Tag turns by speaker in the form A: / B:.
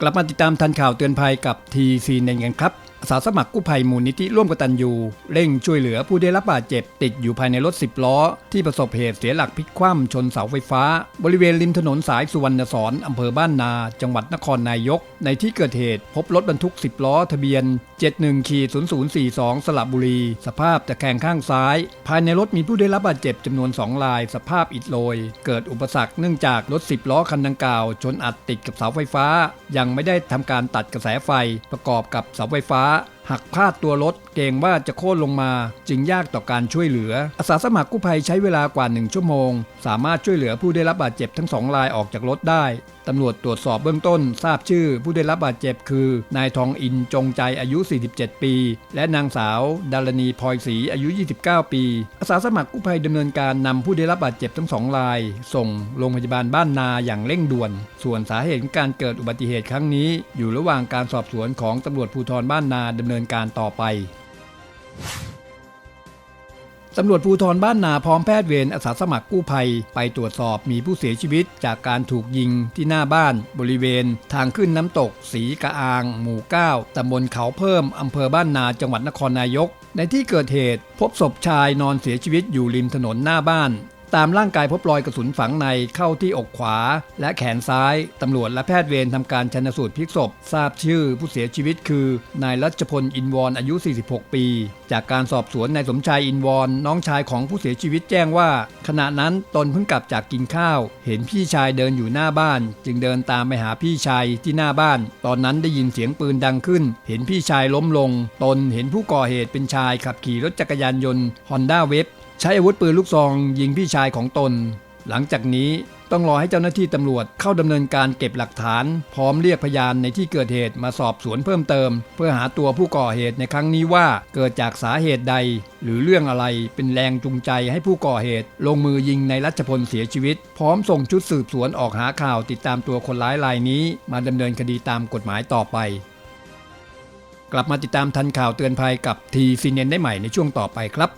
A: กลับมาติดตามทันข่าวเตือนภัยกับทีซีเนกันครับอาสาสมัครกู้ภัยมูลนิธิร่วมกตัญญูเร่งช่วยเหลือผู้ได้รับบาดเจ็บติดอยู่ภายในรถ 10 ล้อ ที่ประสบเหตุเสียหลักพลิกคว่ำชนเสาไฟฟ้า บริเวณริมถนนสายสุวรรณสอนอำเภอบ้านนา จังหวัดนครนายก ในที่เกิดเหตุพบรถบรรทุก 10 ล้อ ทะเบียน 71ขี0042 สระบุรี สภาพตะแคงข้างซ้าย ภายในรถมีผู้ได้รับบาดเจ็บจำนวน 2 ราย สภาพอิดโรย เกิดอุปสรรคเนื่องจากรถ 10 ล้อคันดังกล่าว ชนอัดติดกับเสาไฟฟ้า ยังไม่ได้ทำการตัดกระแสไฟประกอบกับเสาไฟฟ้าあ หักพาดตัวรถเกรงว่าจะโค่นลงมาจึงยากต่อการช่วยเหลือ อาสาสมัครกู้ภัยใช้เวลากว่า 1 ชั่วโมง สามารถช่วยเหลือผู้ได้รับบาดเจ็บทั้งสองรายออกจากรถได้ตำรวจตรวจสอบเบื้องต้น ทราบชื่อผู้ได้รับบาดเจ็บคือ นายทองอินจงใจอายุ 47 ปี และนางสาว ดารณีพลอยศรีอายุ 29 ปี อาสาสมัครกู้ภัยดำเนินการนำผู้ได้รับบาดเจ็บทั้งสองราย ส่งโรงพยาบาลบ้านนาอย่างเร่งด่วน ส่วนสาเหตุของการเกิดอุบัติเหตุครั้งนี้ อยู่ระหว่างการสอบสวนของตำรวจภูธรบ้านนาดำเนินการต่อไปตำรวจภูธรบ้านนาพร้อมแพทย์เวรอาสาสมัครกู้ภัย ไปตรวจสอบมีผู้เสียชีวิตจากการถูกยิงที่หน้าบ้าน บริเวณ ทางขึ้นน้ำตก สีกะอาง หมู่ 9ตำบลเขาเพิ่มอำเภอบ้านนาจังหวัดนครนายก ในที่เกิดเหตุ พบศพชายนอนเสียชีวิตอยู่ริมถนนหน้าบ้าน ตามร่างกายพบรอยกระสุนฝังในเข้าที่อกขวา และแขนซ้าย ตำรวจและแพทย์เวรทำการชันสูตรพลิกศพ ทราบชื่อผู้เสียชีวิตคือนายรัชพลอินวอนอายุ 46 ปี จากการสอบสวนนายสมชายอินวอนน้องชายของผู้เสียชีวิตแจ้งว่า ขณะนั้นตนเพิ่งกลับจากกินข้าว เห็นพี่ชายเดินอยู่หน้าบ้าน จึงเดินตามไปหาพี่ชายที่หน้าบ้าน ตอนนั้นได้ยินเสียงปืนดังขึ้น เห็นพี่ชายล้มลง ตนเห็นผู้ก่อเหตุเป็นชายขับขี่รถจักรยานยนต์ฮอนด้าเวฟ ใช้อาวุธปืนลูกซองยิงพี่ชายของตน หลังจากนี้ต้องรอให้เจ้าหน้าที่ตำรวจเข้าดำเนินการเก็บหลักฐาน พร้อมเรียกพยานในที่เกิดเหตุมาสอบสวนเพิ่มเติม เพื่อหาตัวผู้ก่อเหตุในครั้งนี้ว่าเกิดจากสาเหตุใด หรือเรื่องอะไรเป็นแรงจูงใจให้ผู้ก่อเหตุ ลงมือยิงในรัชพลเสียชีวิต พร้อมส่งชุดสืบสวนออกหาข่าวติดตามตัวคนร้ายรายนี้ มาดำเนินคดีตามกฎหมายต่อไป กลับมาติดตามทันข่าวเตือนภัยกับทีซีเนนได้ใหม่ในช่วงต่อไปครับ